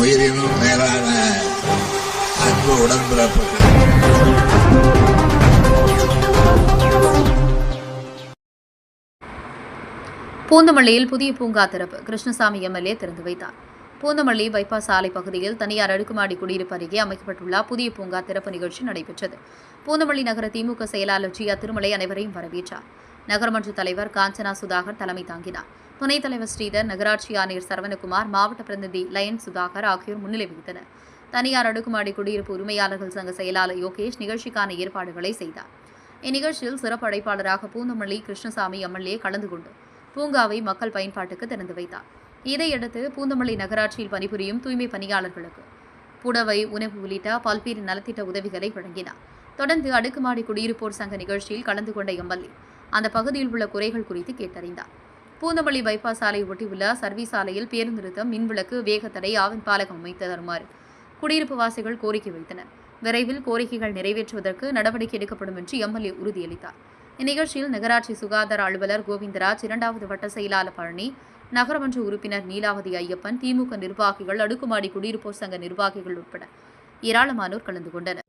உயிரினும் மேலான அன்பு உடன்பிறப்புகள். பூந்தமல்லியில் புதிய பூங்கா திறப்பு. கிருஷ்ணசாமி எம்எல்ஏ திறந்து வைத்தார். பூந்தமல்லி பைபாஸ் சாலை பகுதியில் தனியார் அடுக்குமாடி குடியிருப்பு அருகே அமைக்கப்பட்டுள்ள புதிய பூங்கா திறப்பு நிகழ்ச்சி நடைபெற்றது. பூந்தமல்லி நகர திமுக செயலாளர் ஜி திருமலை அனைவரையும் வரவேற்றார். நகரமன்ற தலைவர் காஞ்சனா சுதாகர் தலைமை தாங்கினார். துணைத் தலைவர் ஸ்ரீதர் நகராட்சி ஆணையர் சரவணகுமார் மாவட்ட பிரதிநிதி லயன் சுதாகர் ஆகியோர் முன்னிலை வகித்தனர். தனியார் அடுக்குமாடி குடியிருப்பு உரிமையாளர்கள் சங்க செயலாளர் யோகேஷ் நிகழ்ச்சிக்கான ஏற்பாடுகளை செய்தார். இந்நிகழ்ச்சியில் சிறப்பு அழைப்பாளராக பூந்தமல்லி கிருஷ்ணசாமி எம்எல்ஏ கலந்து கொண்டு பூங்காவை மக்கள் பயன்பாட்டுக்கு திறந்து வைத்தார். இதையடுத்து பூந்தமல்லி நகராட்சியில் பணிபுரியும் தூய்மை பணியாளர்களுக்கு புடவை உணவு உள்ளிட்ட பல்வேறு நலத்திட்ட உதவிகளை வழங்கினார். தொடர்ந்து அடுக்குமாடி குடியிருப்போர் சங்க நிகழ்ச்சியில் கலந்து கொண்ட எம்எல்ஏ அந்த பகுதியில் உள்ள குறைகள் குறித்து கேட்டறிந்தார். பூந்தமல்லி பைபாஸ் சாலை ஒட்டியுள்ள சர்வீஸ் சாலையில் பேருந்து நிறுத்தம் மின்விளக்கு வேகத்தடை ஆவின் பாலகம் அமைத்து தருமாறு குடியிருப்பு வாசிகள் கோரிக்கை வைத்தனர். விரைவில் கோரிக்கைகள் நிறைவேற்றுவதற்கு நடவடிக்கை எடுக்கப்படும் என்று எம்எல்ஏ உறுதியளித்தார். இந்நிகழ்ச்சியில் நகராட்சி சுகாதார அலுவலர் கோவிந்தராஜ் இரண்டாவது வட்ட செயலாளர் பழனி நகரமன்ற உறுப்பினர் நீலாவதி ஐயப்பன் திமுக நிர்வாகிகள் அடுக்குமாடி குடியிருப்போர் சங்க நிர்வாகிகள் உட்பட ஏராளமானோர் கலந்து கொண்டனர்.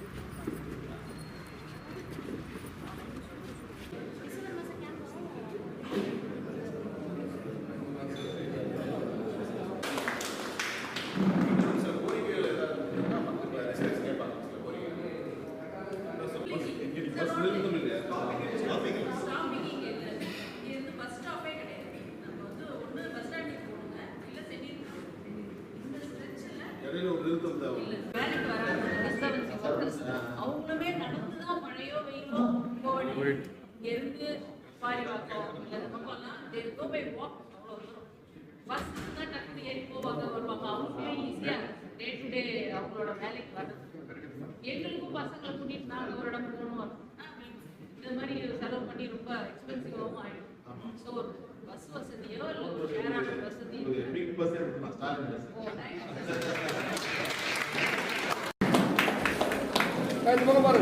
இடையில ஒரு நிறுத்தம் தேவை வேலைக்கு வராங்க அவங்களுமே நடந்து தான் மழையோ வெயிலோ வேண்டியது இருந்து பாரிவாக்கம் இல்லை இந்த பக்கம்லாம் go by walk அவ்வளோ தூரம். பஸ் தான் டக்குனு ஏறி போவாங்க வருவாங்க. அவங்களே ஈஸியாக டே டு டே அவங்களோட வேலைக்கு வர்றது. எங்களுக்கும் பசங்களை கூட்டிட்டு நாங்கள் ஒரு இடம் போகணும்? இந்த மாதிரி செலவு பண்ணி ரொம்ப எக்ஸ்பென்சிவாகவும் ஆயிடும். ஸோ ஒரு பஸ் வசதியோ இல்லை வசதி Hadi bakalım.